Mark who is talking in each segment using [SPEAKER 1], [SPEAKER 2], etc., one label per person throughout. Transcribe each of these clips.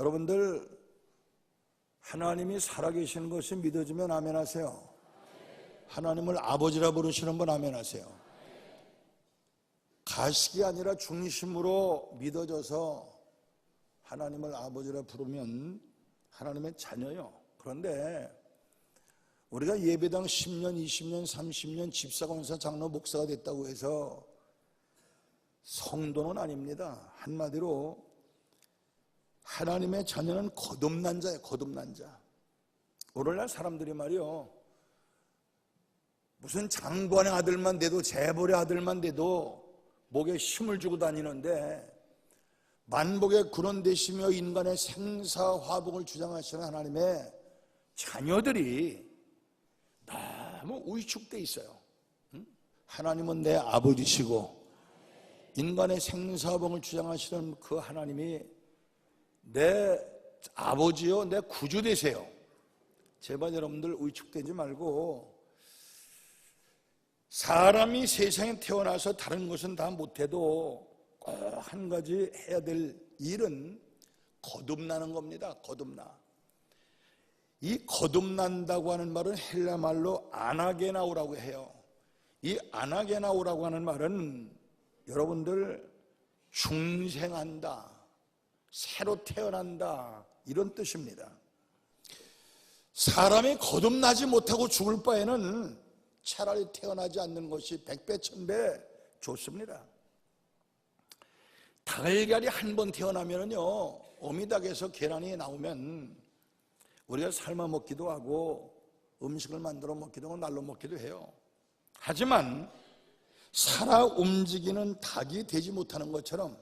[SPEAKER 1] 여러분들 하나님이 살아계시는 것이 믿어지면 아멘 하세요. 하나님을 아버지라 부르시는 분 아멘 하세요. 가식이 아니라 중심으로 믿어져서 하나님을 아버지라 부르면 하나님의 자녀요. 그런데 우리가 예배당 10년, 20년, 30년 집사관사 장로 목사가 됐다고 해서 성도는 아닙니다. 한마디로 하나님의 자녀는 거듭난 자예요. 거듭난 자. 오늘날 사람들이 말이요. 무슨 장관의 아들만 돼도 재벌의 아들만 돼도 목에 힘을 주고 다니는데 만복의 근원 되시며 인간의 생사화복을 주장하시는 하나님의 자녀들이 너무 위축돼 있어요. 응? 하나님은 내 아버지시고 인간의 생사화복을 주장하시는 그 하나님이 내 아버지요, 내 구주 되세요. 제발 여러분들 위축되지 말고 사람이 세상에 태어나서 다른 것은 다 못해도 꼭 한 가지 해야 될 일은 거듭나는 겁니다. 거듭나. 이 거듭난다고 하는 말은 헬라 말로 아나게나오라고 해요. 이 아나게나오라고 하는 말은 여러분들 중생한다, 새로 태어난다 이런 뜻입니다. 사람이 거듭나지 못하고 죽을 바에는 차라리 태어나지 않는 것이 백배 천배 좋습니다. 달걀이 한 번 태어나면요 어미닭에서 계란이 나오면 우리가 삶아 먹기도 하고 음식을 만들어 먹기도 하고 날로 먹기도 해요. 하지만 살아 움직이는 닭이 되지 못하는 것처럼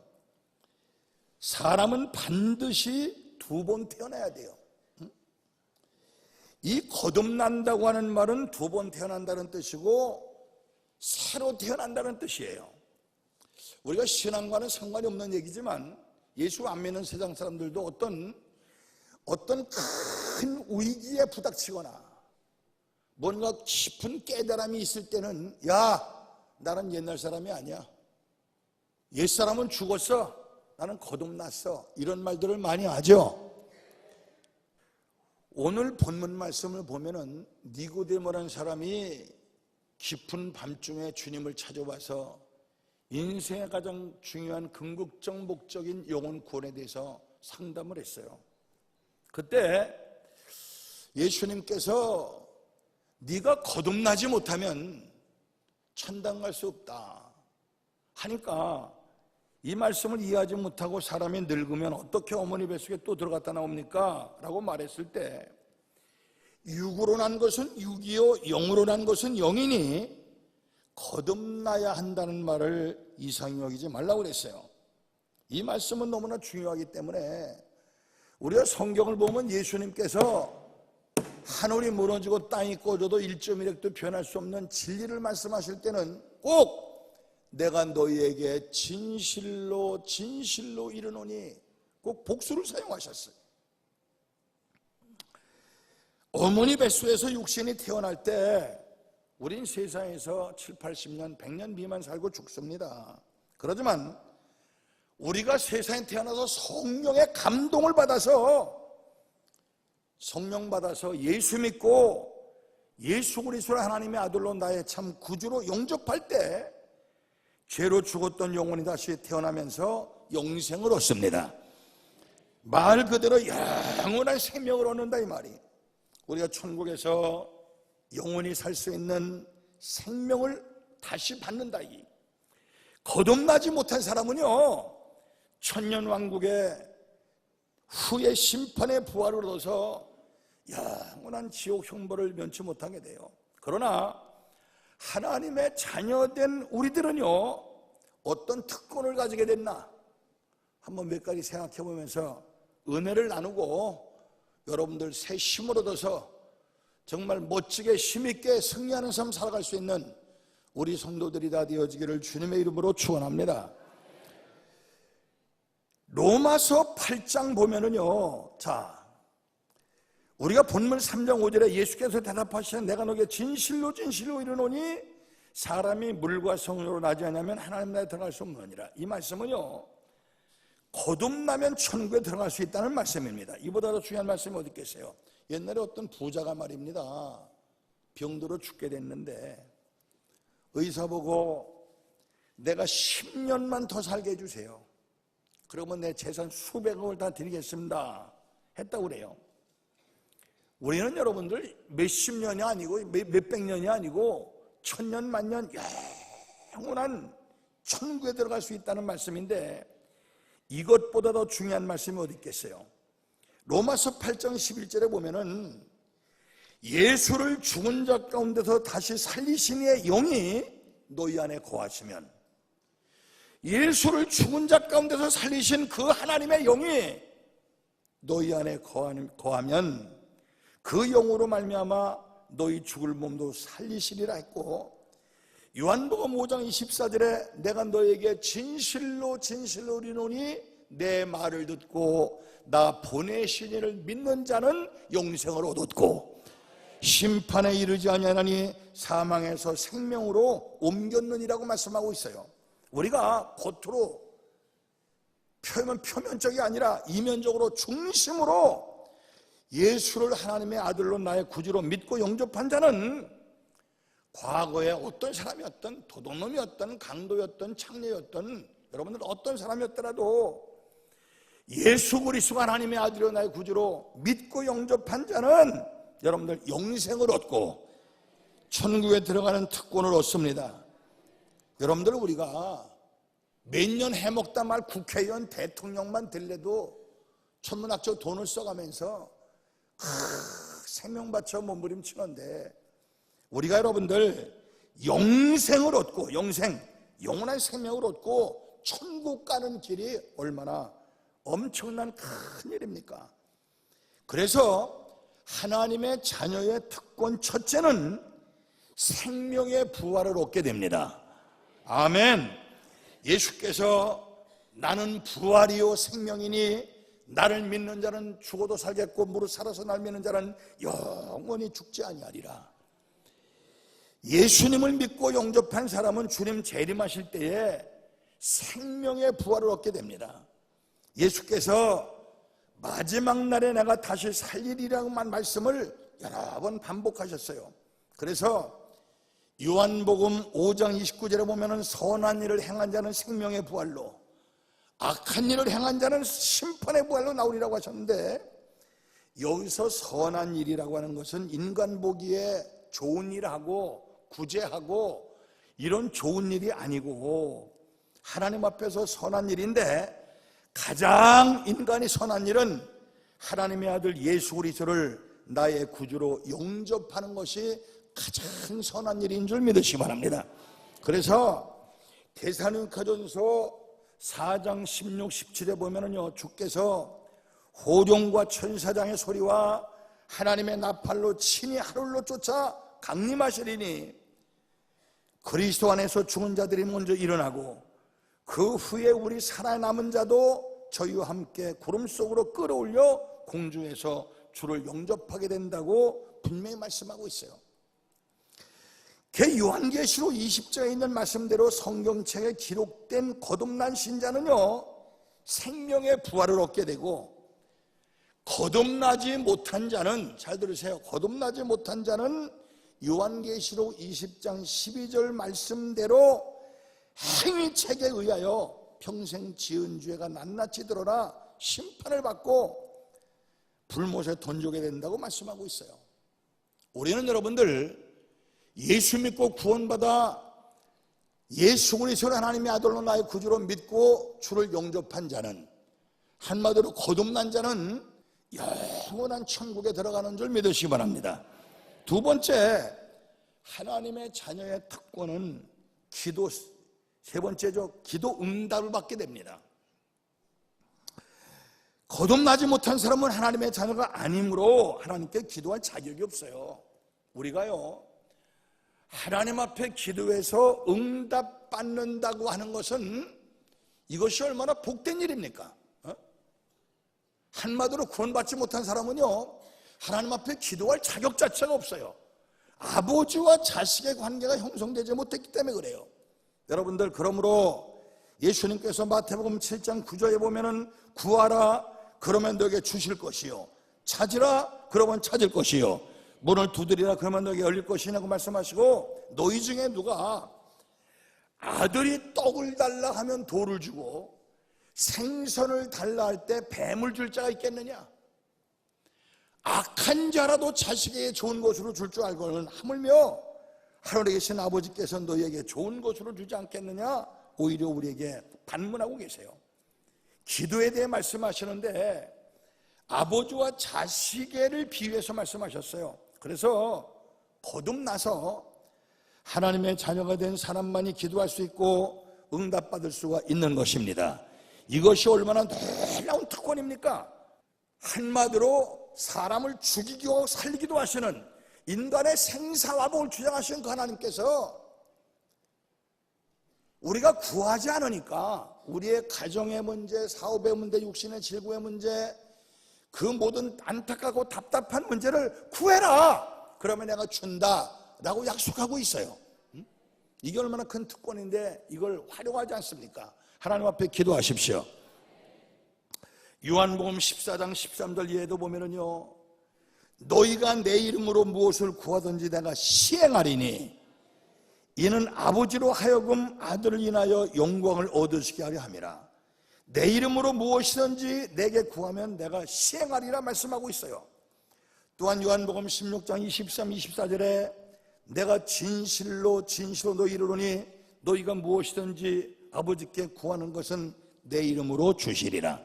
[SPEAKER 1] 사람은 반드시 두 번 태어나야 돼요. 이 거듭난다고 하는 말은 두 번 태어난다는 뜻이고 새로 태어난다는 뜻이에요. 우리가 신앙과는 상관이 없는 얘기지만 예수 안 믿는 세상 사람들도 어떤 어떤 큰 위기에 부닥치거나 뭔가 깊은 깨달음이 있을 때는 야 나는 옛날 사람이 아니야 옛 사람은 죽었어 나는 거듭났어 이런 말들을 많이 하죠 오늘 본문 말씀을 보면은 니고데모라는 사람이 깊은 밤중에 주님을 찾아와서 인생의 가장 중요한 궁극적 목적인 영혼 구원에 대해서 상담을 했어요. 그때 예수님께서 네가 거듭나지 못하면 천당 갈 수 없다 하니까 이 말씀을 이해하지 못하고 사람이 늙으면 어떻게 어머니 뱃속에 또 들어갔다 나옵니까? 라고 말했을 때 육으로 난 것은 육이요 영으로 난 것은 영이니 거듭나야 한다는 말을 이상히 여기지 말라고 그랬어요. 이 말씀은 너무나 중요하기 때문에 우리가 성경을 보면 예수님께서 하늘이 무너지고 땅이 꺼져도 1.1핵도 변할 수 없는 진리를 말씀하실 때는 꼭 내가 너희에게 진실로 진실로 이르노니 꼭 복수를 사용하셨어요. 어머니 뱃속에서 육신이 태어날 때 우린 세상에서 7, 80년, 100년 미만 살고 죽습니다. 그러지만 우리가 세상에 태어나서 성령의 감동을 받아서 성령 받아서 예수 믿고 예수 그리스도를 하나님의 아들로 나의 참 구주로 영접할 때 죄로 죽었던 영혼이 다시 태어나면서 영생을 얻습니다. 말 그대로 영원한 생명을 얻는다 이 말이. 우리가 천국에서 영원히 살 수 있는 생명을 다시 받는다 이. 거듭나지 못한 사람은요 천년 왕국의 후의 심판의 부활을 얻어서 영원한 지옥 형벌을 면치 못하게 돼요. 그러나 하나님의 자녀된 우리들은요, 어떤 특권을 가지게 됐나? 한번 몇 가지 생각해 보면서 은혜를 나누고 여러분들 새 힘을 얻어서 정말 멋지게 힘있게 승리하는 삶 살아갈 수 있는 우리 성도들이 다 되어지기를 주님의 이름으로 축원합니다. 로마서 8장 보면은요, 자, 우리가 본문 3장 5절에 예수께서 대답하시는 내가 너에게 진실로 진실로 이르노니 사람이 물과 성령으로 나지 않으면 하나님 나라에 들어갈 수 없느니라. 이 말씀은요. 거듭나면 천국에 들어갈 수 있다는 말씀입니다. 이보다 더 중요한 말씀이 어디 있겠어요? 옛날에 어떤 부자가 말입니다. 병들어 죽게 됐는데 의사 보고 내가 10년만 더 살게 해주세요. 그러면 내 재산 수백억을 다 드리겠습니다. 했다고 그래요. 우리는 여러분들 몇십 년이 아니고 몇- 몇백 년이 아니고 천년 만년 영원한 천국에 들어갈 수 있다는 말씀인데 이것보다 더 중요한 말씀이 어디 있겠어요? 로마서 8장 11절에 보면은 예수를 죽은 자 가운데서 다시 살리신 이의 영이 너희 안에 거하시면 예수를 죽은 자 가운데서 살리신 그 하나님의 영이 너희 안에 거하면 그 영으로 말미암아 너희 죽을 몸도 살리시리라 했고 요한복음 5장 24절에 내가 너에게 진실로 진실로 이르노니 내 말을 듣고 나 보내신 이를 믿는 자는 영생을 얻었고 심판에 이르지 아니하나니 사망에서 생명으로 옮겼느니라고 말씀하고 있어요. 우리가 겉으로 표면 표면적이 아니라 이면적으로 중심으로 예수를 하나님의 아들로 나의 구주로 믿고 영접한 자는 과거에 어떤 사람이었던 도둑놈이었던 강도였던 창녀였던 여러분들 어떤 사람이었더라도 예수 그리스도가 하나님의 아들로 나의 구주로 믿고 영접한 자는 여러분들 영생을 얻고 천국에 들어가는 특권을 얻습니다. 여러분들 우리가 몇 년 해먹다 말 국회의원 대통령만 될래도 천문학적 돈을 써가면서 크, 생명 바쳐 몸부림치는데 우리가 여러분들 영생을 얻고 영생 영원한 생명을 얻고 천국 가는 길이 얼마나 엄청난 큰 일입니까? 그래서 하나님의 자녀의 특권 첫째는 생명의 부활을 얻게 됩니다. 아멘. 예수께서 나는 부활이요 생명이니 나를 믿는 자는 죽어도 살겠고 무릇 살아서 날 믿는 자는 영원히 죽지 아니하리라. 예수님을 믿고 영접한 사람은 주님 재림하실 때에 생명의 부활을 얻게 됩니다. 예수께서 마지막 날에 내가 다시 살리리라고만 말씀을 여러 번 반복하셨어요. 그래서 요한복음 5장 29절에 보면은 선한 일을 행한 자는 생명의 부활로 악한 일을 행한 자는 심판의 부활로 나오리라고 하셨는데 여기서 선한 일이라고 하는 것은 인간 보기에 좋은 일하고 구제하고 이런 좋은 일이 아니고 하나님 앞에서 선한 일인데 가장 인간이 선한 일은 하나님의 아들 예수 그리스도를 나의 구주로 영접하는 것이 가장 선한 일인 줄 믿으시기 바랍니다. 그래서 대사님가전서 4장 16, 17에 보면은요 주께서 호종과 천사장의 소리와 하나님의 나팔로 친히 하늘로 쫓아 강림하시리니 그리스도 안에서 죽은 자들이 먼저 일어나고 그 후에 우리 살아남은 자도 저희와 함께 구름 속으로 끌어올려 공중에서 주를 영접하게 된다고 분명히 말씀하고 있어요. 개 요한계시록 20장에 있는 말씀대로 성경책에 기록된 거듭난 신자는요 생명의 부활을 얻게 되고 거듭나지 못한 자는 잘 들으세요. 거듭나지 못한 자는 요한계시록 20장 12절 말씀대로 행위책에 의하여 평생 지은 죄가 낱낱이 드러나 심판을 받고 불못에 던지게 된다고 말씀하고 있어요. 우리는 여러분들 예수 믿고 구원받아 예수 그리스도를 하나님의 아들로 나의 구주로 믿고 주를 영접한 자는 한마디로 거듭난 자는 영원한 천국에 들어가는 줄 믿으시기 바랍니다. 두 번째 하나님의 자녀의 특권은 기도 세 번째죠. 기도 응답을 받게 됩니다. 거듭나지 못한 사람은 하나님의 자녀가 아니므로 하나님께 기도할 자격이 없어요. 우리가요, 하나님 앞에 기도해서 응답 받는다고 하는 것은 이것이 얼마나 복된 일입니까? 어? 한마디로 구원받지 못한 사람은요, 하나님 앞에 기도할 자격 자체가 없어요. 아버지와 자식의 관계가 형성되지 못했기 때문에 그래요. 여러분들, 그러므로 예수님께서 마태복음 7장 9절에 보면은 구하라 그러면 너에게 주실 것이요 찾으라 그러면 찾을 것이요 문을 두드리라 그러면 너에게 열릴 것이냐고 말씀하시고 너희 중에 누가 아들이 떡을 달라 하면 돌을 주고 생선을 달라 할 때 뱀을 줄 자가 있겠느냐? 악한 자라도 자식에게 좋은 것으로 줄 줄 알고는 하물며 하늘에 계신 아버지께서 너희에게 좋은 것으로 주지 않겠느냐? 오히려 우리에게 반문하고 계세요. 기도에 대해 말씀하시는데 아버지와 자식에를 비유해서 말씀하셨어요 그래서 거듭나서 하나님의 자녀가 된 사람만이 기도할 수 있고 응답받을 수가 있는 것입니다 이것이 얼마나 놀라운 특권입니까? 한마디로 사람을 죽이고 살리기도 하시는 인간의 생사화복을 주장하시는 그 하나님께서 우리가 구하지 않으니까 우리의 가정의 문제, 사업의 문제, 육신의 질구의 문제 그 모든 안타깝고 답답한 문제를 구해라. 그러면 내가 준다. 라고 약속하고 있어요. 음? 이게 얼마나 큰 특권인데 이걸 활용하지 않습니까? 하나님 앞에 기도하십시오. 요한복음 14장 13절 이해도 보면은요 너희가 내 이름으로 무엇을 구하든지 내가 시행하리니 이는 아버지로 하여금 아들을 인하여 영광을 얻으시게 하려 함이라 내 이름으로 무엇이든지 내게 구하면 내가 시행하리라 말씀하고 있어요. 또한 요한복음 16장 23, 24절에 내가 진실로 진실로 너희 이르노니 너희가 무엇이든지 아버지께 구하는 것은 내 이름으로 주시리라.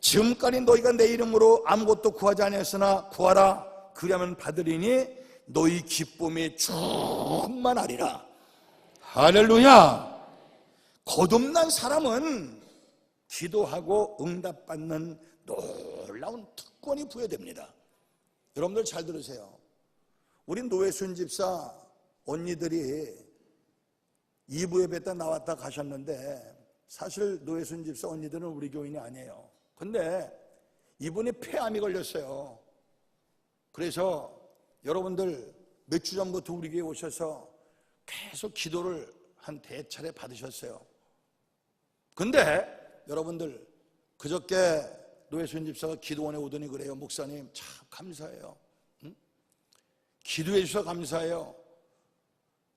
[SPEAKER 1] 지금까지 너희가 내 이름으로 아무것도 구하지 아니했으나 구하라 그리하면 받으리니 너희 기쁨이 충만하리라. 할렐루야. 거듭난 사람은 기도하고 응답받는 놀라운 특권이 부여됩니다 여러분들 잘 들으세요 우리 노회순 집사 언니들이 2부 예배 때 나왔다 가셨는데 사실 노회순 집사 언니들은 우리 교인이 아니에요 근데 이분이 폐암이 걸렸어요. 그래서 여러분들 몇 주 전부터 우리 교회 오셔서 계속 기도를 한 대차례 받으셨어요. 근데 여러분들 그저께 노예순 집사가 기도원에 오더니 그래요. 목사님 참 감사해요. 응? 기도해 주셔서 감사해요.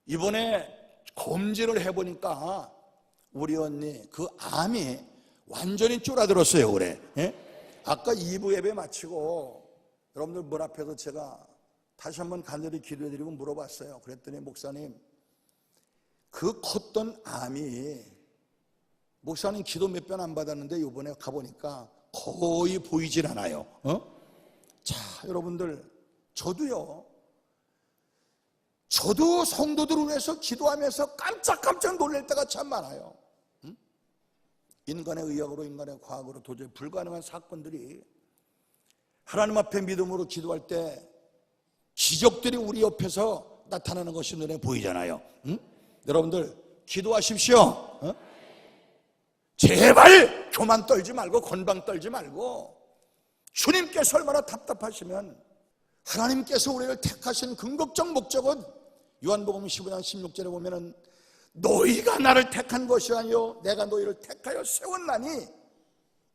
[SPEAKER 1] 이번에 검진을 해보니까 우리 언니 그 암이 완전히 쫄아들었어요, 그래. 예? 아까 2부 예배 마치고 여러분들 문 앞에서 제가 다시 한번 간절히 기도해드리고 물어봤어요. 그랬더니 목사님, 그 컸던 암이 목사님 기도 몇 번 안 받았는데 이번에 가보니까 거의 보이질 않아요. 어? 자, 여러분들, 저도요, 저도 성도들을 위해서 기도하면서 깜짝깜짝 놀랄 때가 참 많아요. 인간의 의학으로 인간의 과학으로 도저히 불가능한 사건들이 하나님 앞에 믿음으로 기도할 때 기적들이 우리 옆에서 나타나는 것이 눈에 보이잖아요. 응? 여러분들 기도하십시오. 어? 제발 교만 떨지 말고 건방 떨지 말고 주님께서 얼마나 답답하시면 하나님께서 우리를 택하신 궁극적 목적은 요한복음 15장 16절에 보면은 너희가 나를 택한 것이 아니요 내가 너희를 택하여 세웠나니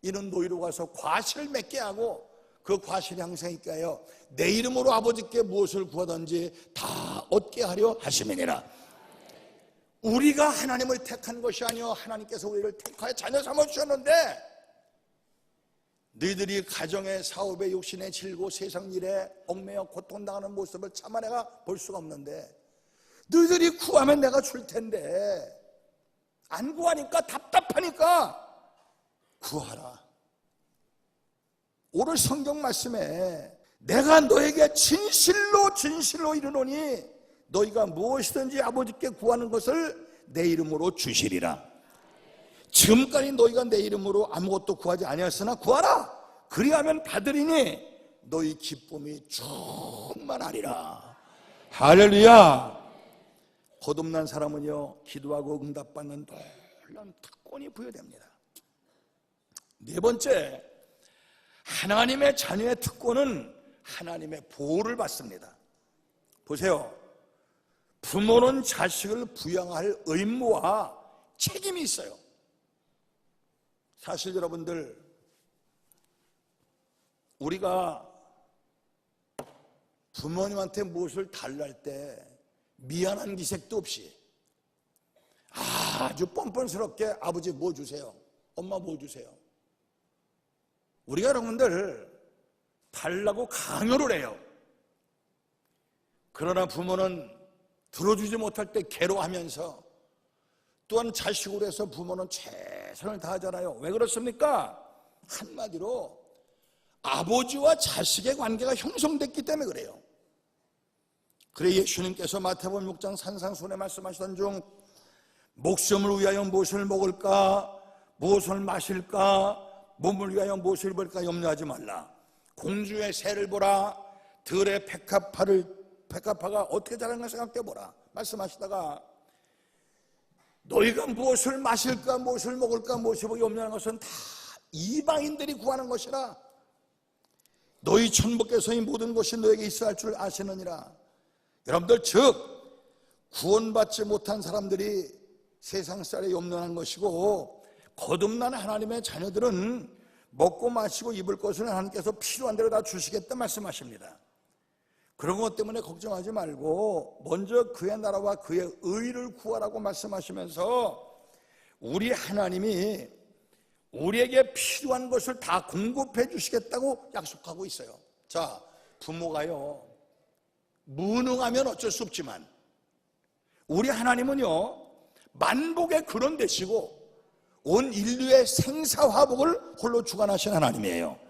[SPEAKER 1] 이는 너희로 가서 과실을 맺게 하고 그 과실이 항상 있게 하여 내 이름으로 아버지께 무엇을 구하든지 다 얻게 하려 하심이니라 우리가 하나님을 택한 것이 아니요 하나님께서 우리를 택하여 자녀 삼아 주셨는데 너희들이 가정의 사업의 욕심에 질고 세상 일에 얽매여 고통당하는 모습을 참아 내가 볼 수가 없는데 너희들이 구하면 내가 줄 텐데 안 구하니까 답답하니까 구하라. 오늘 성경 말씀에 내가 너에게 진실로 진실로 이르노니 너희가 무엇이든지 아버지께 구하는 것을 내 이름으로 주시리라. 지금까지 너희가 내 이름으로 아무것도 구하지 아니었으나 구하라. 그리하면 받으리니 너희 기쁨이 충만하리라. 할렐루야. 거듭난 사람은요 기도하고 응답받는 놀라운 특권이 부여됩니다 네 번째 하나님의 자녀의 특권은 하나님의 보호를 받습니다 보세요 부모는 자식을 부양할 의무와 책임이 있어요. 사실 여러분들 우리가 부모님한테 무엇을 달랄 때 미안한 기색도 없이 아주 뻔뻔스럽게 아버지 뭐 주세요? 엄마 뭐 주세요? 우리가 여러분들 달라고 강요를 해요. 그러나 부모는 들어주지 못할 때 괴로워하면서 또한 자식으로 해서 부모는 최선을 다하잖아요. 왜 그렇습니까? 한마디로 아버지와 자식의 관계가 형성됐기 때문에 그래요. 그래 예수님께서 마태복음 6장 산상순에 말씀하시던 중 목숨을 위하여 무엇을 먹을까 무엇을 마실까 몸을 위하여 무엇을 입을까 염려하지 말라. 공주의 새를 보라 들의 백합화를 백합화가 어떻게 자라는가 생각해 보라. 말씀하시다가 너희가 무엇을 마실까, 무엇을 먹을까, 무엇을 염려하는 것은 다 이방인들이 구하는 것이라. 너희 천부께서의 모든 것이 너에게 있어야 할 줄 아시느니라. 여러분들 즉 구원받지 못한 사람들이 세상 살에 염려하는 것이고 거듭난 하나님의 자녀들은 먹고 마시고 입을 것을 하나님께서 필요한 대로 다 주시겠다 말씀하십니다. 그런 것 때문에 걱정하지 말고 먼저 그의 나라와 그의 의를 구하라고 말씀하시면서 우리 하나님이 우리에게 필요한 것을 다 공급해 주시겠다고 약속하고 있어요. 자, 부모가요, 무능하면 어쩔 수 없지만, 우리 하나님은요, 만복의 그런 되시고, 온 인류의 생사화복을 홀로 주관하신 하나님이에요.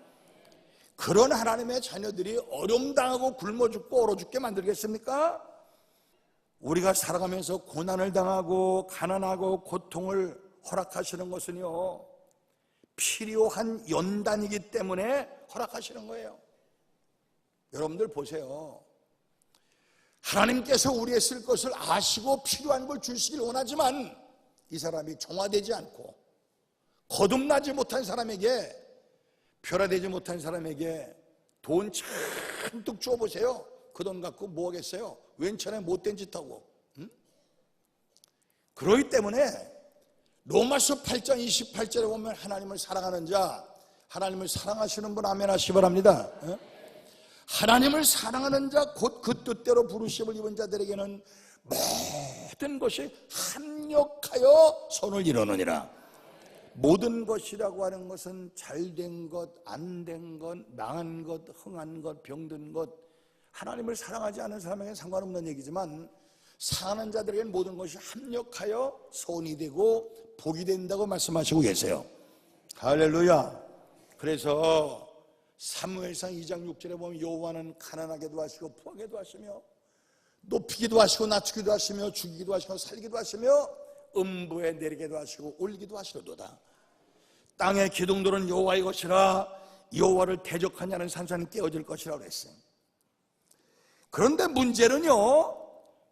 [SPEAKER 1] 그런 하나님의 자녀들이 어려움 당하고 굶어 죽고 얼어 죽게 만들겠습니까? 우리가 살아가면서 고난을 당하고 가난하고 고통을 허락하시는 것은요 필요한 연단이기 때문에 허락하시는 거예요. 여러분들 보세요. 하나님께서 우리의 쓸 것을 아시고 필요한 걸 주시길 원하지만 이 사람이 종화되지 않고 거듭나지 못한 사람에게 변화되지 못한 사람에게 돈 잔뜩 줘보세요. 그 돈 갖고 뭐 하겠어요? 왼천에 못된 짓 하고. 응? 그러기 때문에 로마서 8장 28절에 보면 하나님을 사랑하는 자, 하나님을 사랑하시는 분 아멘 하시 기 바랍니다. 응? 하나님을 사랑하는 자, 곧 그 뜻대로 부르심을 입은 자들에게는 모든 것이 합력하여 손을 이루느니라. 모든 것이라고 하는 것은 잘된 것, 안 된 것, 망한 것, 흥한 것, 병든 것, 하나님을 사랑하지 않는 사람에게는 상관없는 얘기지만 사랑하는 자들에게는 모든 것이 합력하여 손이 되고 복이 된다고 말씀하시고 계세요. 할렐루야. 그래서 사무엘상 2장 6절에 보면 여호와는 가난하게도 하시고 부하게도 하시며 높이기도 하시고 낮추기도 하시며 죽이기도 하시고 살기도 하시며 음부에 내리게도 하시고 올리기도 하시려도다. 땅의 기둥들은 여호와의 것이라 여호와를 대적하냐는 산산은 깨어질 것이라 그랬어요. 그런데 문제는요.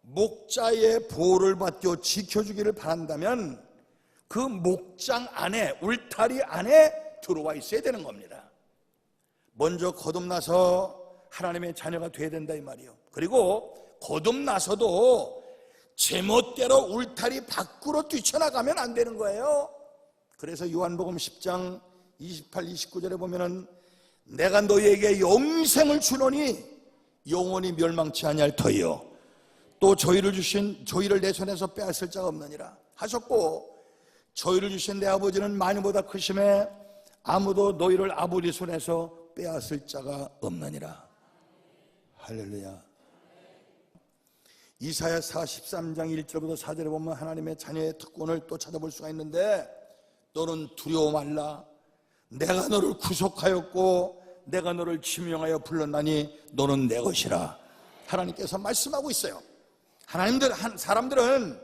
[SPEAKER 1] 목자의 보호를 받고 지켜주기를 바란다면 그 목장 안에 울타리 안에 들어와 있어야 되는 겁니다. 먼저 거듭나서 하나님의 자녀가 돼야 된다 이 말이요. 그리고 거듭나서도 제멋대로 울타리 밖으로 뛰쳐나가면 안 되는 거예요. 그래서 요한복음 10장 28, 29절에 보면은 내가 너희에게 영생을 주노니 영원히 멸망치 아니할 터이요. 또 저희를 주신 저희를 내 손에서 빼앗을 자가 없느니라 하셨고 저희를 주신 내 아버지는 많이보다 크심에 아무도 너희를 아버지 손에서 빼앗을 자가 없느니라. 할렐루야. 이사야 43장 1절부터 4절에 보면 하나님의 자녀의 특권을 또 찾아볼 수가 있는데 너는 두려워 말라. 내가 너를 구속하였고 내가 너를 지명하여 불렀나니 너는 내 것이라. 하나님께서 말씀하고 있어요. 하나님들 사람들은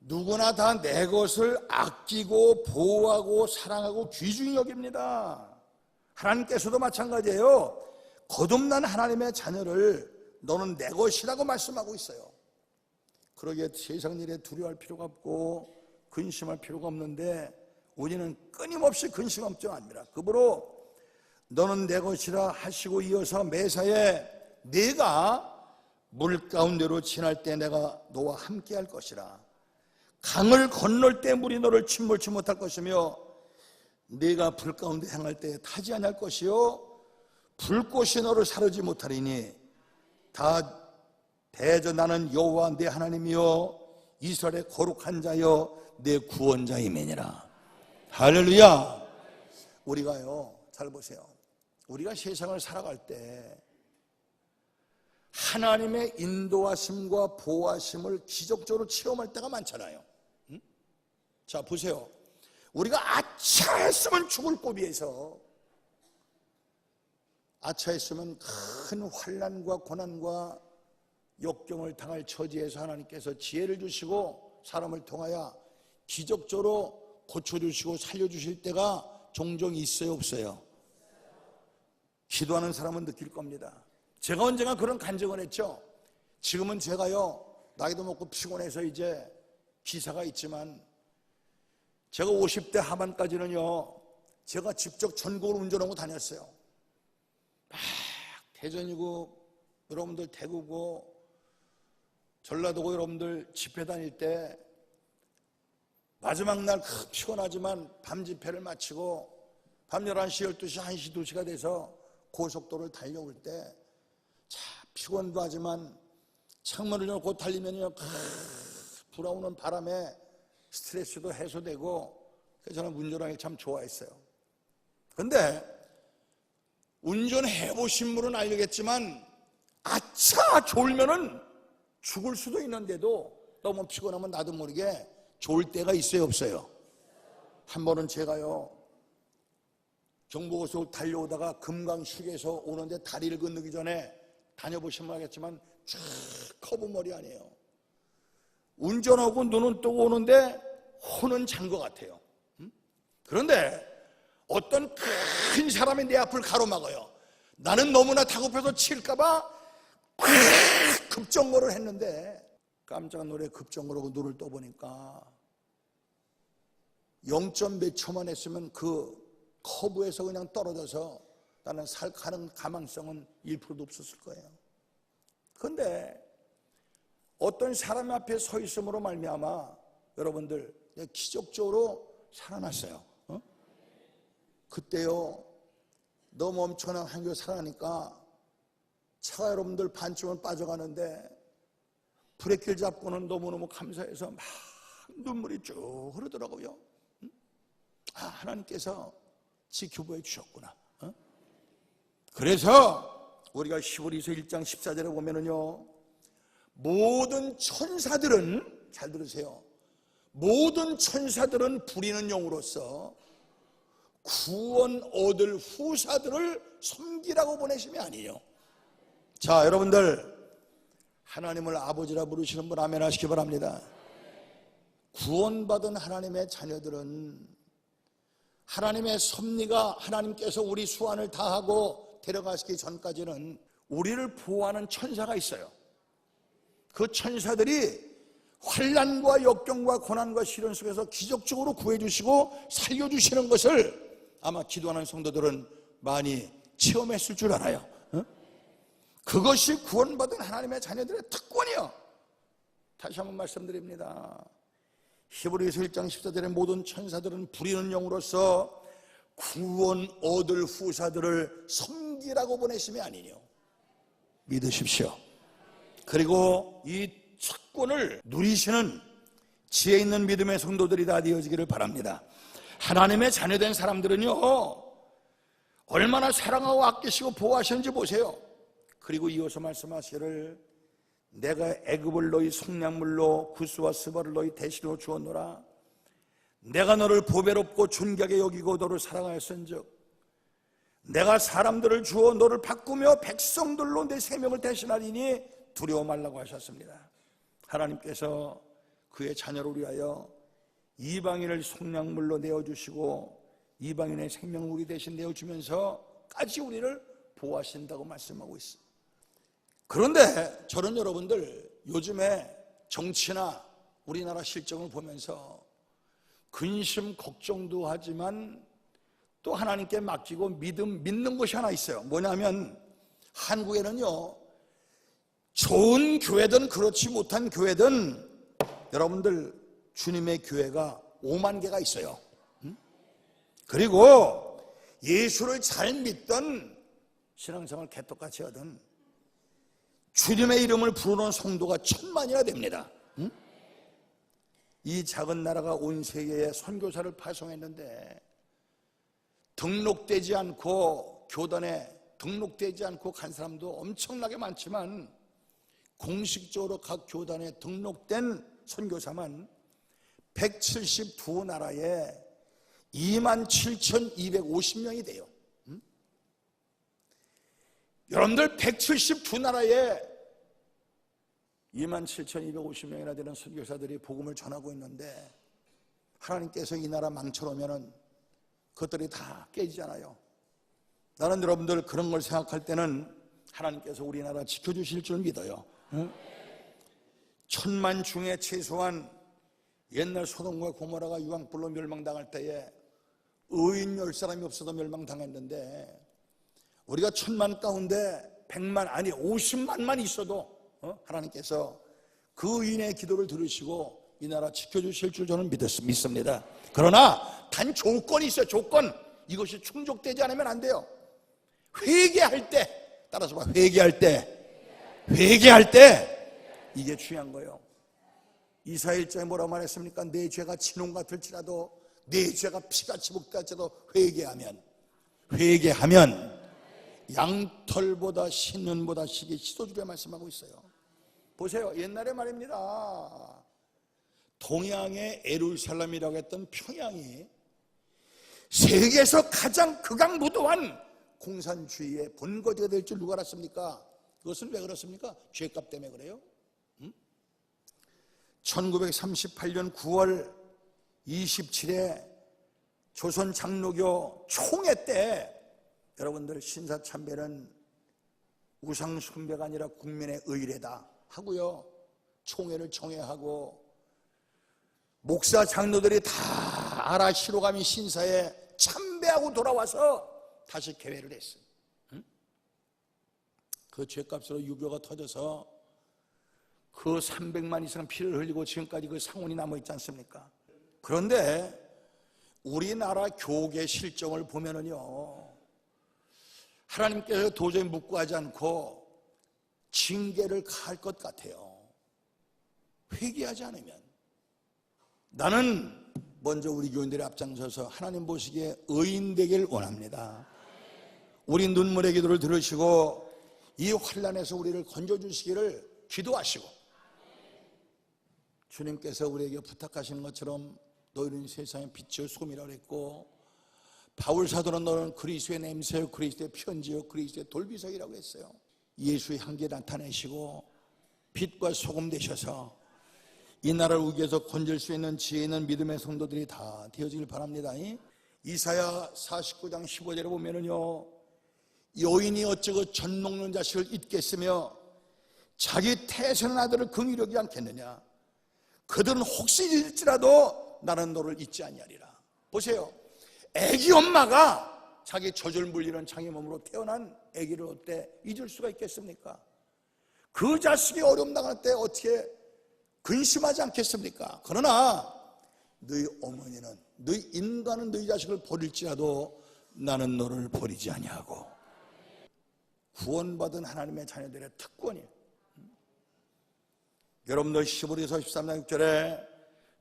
[SPEAKER 1] 누구나 다 내 것을 아끼고 보호하고 사랑하고 귀중히 여깁니다. 하나님께서도 마찬가지예요. 거듭난 하나님의 자녀를 너는 내 것이라고 말씀하고 있어요. 그러기에 세상 일에 두려워할 필요가 없고 근심할 필요가 없는데 우리는 끊임없이 근심 걱정합니다. 그러므로 너는 내 것이라 하시고 이어서 매사에 내가 물 가운데로 지날 때 내가 너와 함께 할 것이라 강을 건널 때 물이 너를 침몰치 못할 것이며 네가 불 가운데 행할 때 타지 아니할 것이요 불꽃이 너를 사르지 못하리니 다 대저 나는 여호와 내 하나님이요 이스라엘의 거룩한 자여 내 구원자이매니라. 할렐루야. 우리가요 잘 보세요. 우리가 세상을 살아갈 때 하나님의 인도하심과 보호하심을 기적적으로 체험할 때가 많잖아요. 응? 자 보세요. 우리가 아차 했으면 죽을 고비에서 아차했으면 큰 환란과 고난과 역경을 당할 처지에서 하나님께서 지혜를 주시고 사람을 통하여 기적적으로 고쳐주시고 살려주실 때가 종종 있어요 없어요? 기도하는 사람은 느낄 겁니다. 제가 언젠가 그런 간증을 했죠. 지금은 제가요 나이도 먹고 피곤해서 이제 기사가 있지만 제가 50대 하반까지는요 제가 직접 전국을 운전하고 다녔어요 막 대전이고 여러분들 대구고 전라도고 여러분들 집회 다닐 때 마지막 날 피곤하지만 밤 집회를 마치고 밤 11시, 12시, 1시, 2시가 돼서 고속도로를 달려올 때참 피곤도 하지만 창문을 열고 달리면요. 불어오는 바람에 스트레스도 해소되고 그래서 저는 운전하기 참 좋아했어요. 근데 운전해 보신 분은 알겠지만 아차 졸면은 죽을 수도 있는데도 너무 피곤하면 나도 모르게 졸 때가 있어요 없어요? 한 번은 제가요 경부고속 달려오다가 금강 휴게소 오는데 다리를 건너기 전에 다녀보시면 알겠지만 쫙 커브 머리 아니에요. 운전하고 눈은 뜨고 오는데 혼은 잔 것 같아요. 음? 그런데 어떤 큰 사람이 내 앞을 가로막아요 나는 너무나 다급해서 칠까봐 급정거를 했는데 깜짝 놀래 급정거하고 눈을 떠보니까 0. 몇 초만 했으면 그 커브에서 그냥 떨어져서 나는 살 가는 가망성은 1%도 없었을 거예요. 그런데 어떤 사람 앞에 서 있음으로 말미암아 여러분들 기적적으로 살아났어요. 어? 그때요 너무 엄청난 한교 살아나니까 차가 여러분들 반쯤은 빠져가는데 브레이크를 잡고는 너무너무 감사해서 막 눈물이 쭉 흐르더라고요. 아, 하나님께서 지켜보여 주셨구나. 어? 그래서 우리가 히브리서 1장 14절에 보면은요. 모든 천사들은 잘 들으세요. 모든 천사들은 부리는 영으로서 구원 얻을 후사들을 섬기라고 보내심이 아니에요. 자, 여러분들 하나님을 아버지라 부르시는 분 아멘 하시기 바랍니다. 구원받은 하나님의 자녀들은 하나님의 섭리가 하나님께서 우리 수완을 다하고 데려가시기 전까지는 우리를 보호하는 천사가 있어요. 그 천사들이 환란과 역경과 고난과 시련 속에서 기적적으로 구해주시고 살려주시는 것을 아마 기도하는 성도들은 많이 체험했을 줄 알아요. 어? 그것이 구원받은 하나님의 자녀들의 특권이요. 다시 한번 말씀드립니다. 히브리서 1장 14절에 모든 천사들은 부리는 영으로서 구원 얻을 후사들을 섬기라고 보내심이 아니뇨. 믿으십시오. 그리고 이 특권을 누리시는 지혜 있는 믿음의 성도들이 다 되어지기를 바랍니다. 하나님의 자녀된 사람들은요, 얼마나 사랑하고 아끼시고 보호하시는지 보세요. 그리고 이어서 말씀하시기를 내가 애굽을 너희 속량물로 구스와 스바를 너희 대신으로 주었노라. 내가 너를 보배롭고 존귀하게 여기고 너를 사랑하였은즉 내가 사람들을 주어 너를 바꾸며 백성들로 내 생명을 대신하리니 두려워 말라고 하셨습니다. 하나님께서 그의 자녀를 위하여 이방인을 속량물로 내어주시고 이방인의 생명물이 대신 내어주면서까지 우리를 보호하신다고 말씀하고 있습니다. 그런데 저는 여러분들 요즘에 정치나 우리나라 실정을 보면서 근심 걱정도 하지만 또 하나님께 맡기고 믿음 믿는 것이 하나 있어요. 뭐냐면 한국에는요 좋은 교회든 그렇지 못한 교회든 여러분들 주님의 교회가 5만 개가 있어요. 음? 그리고 예수를 잘 믿던 신앙생활 개떡같이 하던 주님의 이름을 부르는 성도가 천만이나 됩니다. 음? 이 작은 나라가 온 세계에 선교사를 파송했는데 등록되지 않고 교단에 등록되지 않고 간 사람도 엄청나게 많지만 공식적으로 각 교단에 등록된 선교사만 172나라에 27,250명이 돼요. 음? 여러분들 172나라에 27,250명이나 되는 선교사들이 복음을 전하고 있는데 하나님께서 이 나라 망쳐놓으면 그것들이 다 깨지잖아요. 나는 여러분들 그런 걸 생각할 때는 하나님께서 우리나라 지켜주실 줄 믿어요. 응? 천만 중에 최소한 옛날 소돔과 고모라가 유황불로 멸망당할 때에 의인 열 사람이 없어도 멸망당했는데 우리가 천만 가운데 백만 아니 오십만만 있어도 어? 하나님께서 그 의인의 기도를 들으시고 이 나라 지켜주실 줄 저는 믿습니다. 그러나 단 조건이 있어요. 조건 이것이 충족되지 않으면 안 돼요. 회개할 때 따라서 봐 회개할 때 회개할 때 이게 중요한 거예요. 이사일자에 뭐라고 말했습니까? 내 죄가 진홍 같을지라도 내 죄가 피같이 목달지라도 회개하면 회개하면 양털보다 신년보다 시기 시도주에 말씀하고 있어요. 보세요. 옛날에 말입니다. 동양의 에룰살람이라고 했던 평양이 세계에서 가장 극악무도한 공산주의의 본거지가 될 줄 누가 알았습니까? 그것은 왜 그렇습니까? 죄값 때문에 그래요. 1938년 9월 27일 조선 장로교 총회 때 여러분들 신사참배는 우상숭배가 아니라 국민의 의례다 하고요. 총회를 청회하고 목사 장로들이 다 아라 시로가미 신사에 참배하고 돌아와서 다시 개회를 했어요. 응? 그 죄값으로 유교가 터져서 그 300만 이상 피를 흘리고 지금까지 그 상원이 남아있지 않습니까? 그런데 우리나라 교계 실정을 보면은요, 하나님께서 도저히 묵고하지 않고 징계를 가할 것 같아요. 회개하지 않으면. 나는 먼저 우리 교인들이 앞장서서 하나님 보시기에 의인 되길 원합니다. 우리 눈물의 기도를 들으시고 이 환란에서 우리를 건져주시기를 기도하시고 주님께서 우리에게 부탁하시는 것처럼 너희는 세상의 빛이요 소금이라고 했고 바울 사도는 너는 그리스도의 냄새요 그리스도의 편지요 그리스도의 돌비석이라고 했어요. 예수의 향기 나타내시고 빛과 소금 되셔서 이 나라를 위해서 건질 수 있는 지혜 있는 믿음의 성도들이 다 되어지길 바랍니다. 이사야 49장 15절에 보면은요 여인이 어쩌고 전 먹는 자식을 잊겠으며 자기 태생한 아들을 긍휼하지 않겠느냐 그들은 혹시 잊을지라도 나는 너를 잊지 아니하리라. 보세요. 애기 엄마가 자기 젖을 물리는 장애 몸으로 태어난 애기를 어때 잊을 수가 있겠습니까? 그 자식이 어려움 당할 때 어떻게 근심하지 않겠습니까? 그러나 너희 어머니는 너희 인간은 너희 자식을 버릴지라도 나는 너를 버리지 아니하고 구원받은 하나님의 자녀들의 특권이에요. 여러분들 15에서 13장 6절에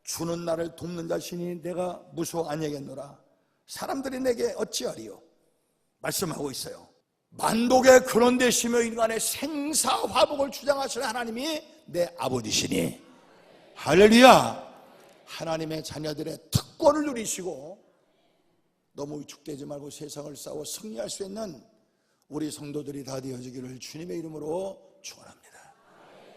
[SPEAKER 1] 주는 나를 돕는 자신이 내가 무서워 아니겠노라. 사람들이 내게 어찌하리요? 말씀하고 있어요. 만독의 근원 되시며 인간의 생사화복을 주장하시는 하나님이 내 아버지시니. 할렐루야! 하나님의 자녀들의 특권을 누리시고 너무 위축되지 말고 세상을 싸워 승리할 수 있는 우리 성도들이 다 되어지기를 주님의 이름으로 축원합니다